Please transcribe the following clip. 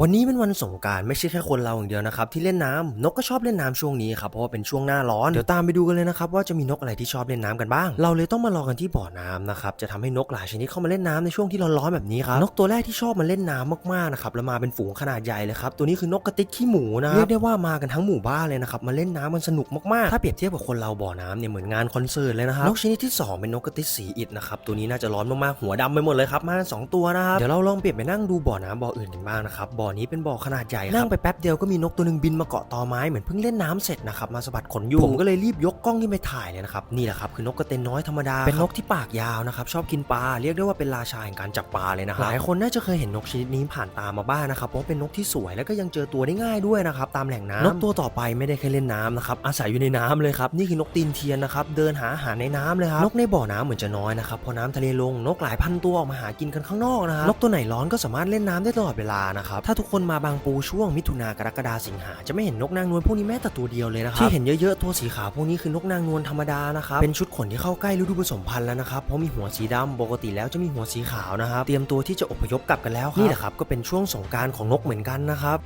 วันนี้เป็นวันสงการไม่ใช่แค่คนเราอย่างเดียวนะครับที่เล่นน้ำนกก็ชอบเล่นน้ำช่วงนี้ครับเพราะว่าเป็นช่วงหน้าร้อนเดี๋ยวตามไปดูกันเลยนะครับว่าจะมีนกอะไรที่ชอบเล่นน้ำกันบ้าง เราเลยต้องมารอกันที่บ่อน้ำนะครับจะทำให้นกหลายชนิดเข้ามาเล่นน้ำในช่วงที่ร้อนๆแบบนี้ครับนกตัวแรกที่ชอบมาเล่นน้ำมากๆนะครับแล้วมาเป็นฝูงขนาดใหญ่เลยครับตัวนี้คือนกกระติกขี้หมูนะเรียกได้ว่ามากันทั้งหมู่บ้านเลยนะครับมาเล่นน้ำมันสนุกมากๆถ้าเปรียบเทียบกับคนเราบ่อน้ำเนี่ยเหมือนงานคอนเสิร์ตเลยนะครับนกชนิดที่สองเป็นนกกระติกสีอิฐนะครับตัวนี้น่าจะร้อนมากๆหัวดำไปหมดเลยครับมาสองตัวนะครับเดี๋ยวเราลองเปลี่ยนไปนั่งดูบ่อน้ำบ่ออื่นกันบ้างนะครับบอนี้เป็นบ่อขนาดใหญ่นั่งไปแป๊บเดียวก็มีนกตัวหนึงบินมาเกาะตอไม้เหมือนเพิ่งเล่นน้ำเสร็จนะครับมาสะบัดขนอยู่ผมก็เลยรีบยกกล้องขึ้นไปถ่ายเลยนะครับนี่แหละครับคือนกกระเตนน้อยธรรมดาเป็นนกที่ปากยาวนะครับชอบกินปลาเรียกได้ว่าเป็นราชาแห่งการจับปลาเลยนะครับหลายคนน่าจะเคยเห็นนกชนิดนี้ผ่านตามาบ้างนะครับเพราะว่าเป็นนกที่สวยแล้วก็ยังเจอตัวได้ง่ายด้วยนะครับตามแหล่งน้ำนกตัวต่อไปไม่ได้แค่เล่นน้ำนะครับอาศัยอยู่ในน้ำเลยครับนี่คือนกตีนเทียนนะครับเดินหาอาหารในน้ำเลยครับนกในบ่อน้ำเหมือนจะน้อยนะครับพอน้ำทะเลลงนกหลายพันตัวออกมาหากินกันข้างนอกนะครับนกตัวไหนร้อนก็สามารถเล่นน้ำได้ตลอดเวลานะครับถ้าทุกคนมาบางปูช่วงมิถุนากรกฎาสิงหาจะไม่เห็นนกนางนวลพวกนี้แม้แต่ตัวเดียวเลยนะครับที่เห็นเยอะๆตัวสีขาวพวกนี้คือนกนางนวลธรรมดานะครับเป็นชุดขนที่เข้าใกล้ฤดูผสมพันธุ์แล้วนะครับเพราะมีหัวสีดำปกติแล้วจะมีหัวสีขาวนะครับเตรียมตัวที่จะอพยพกลับกันแล้วครับนี่แหละครับก็เป็นช่วงสงกรารของนกเหมือนกันนะครับ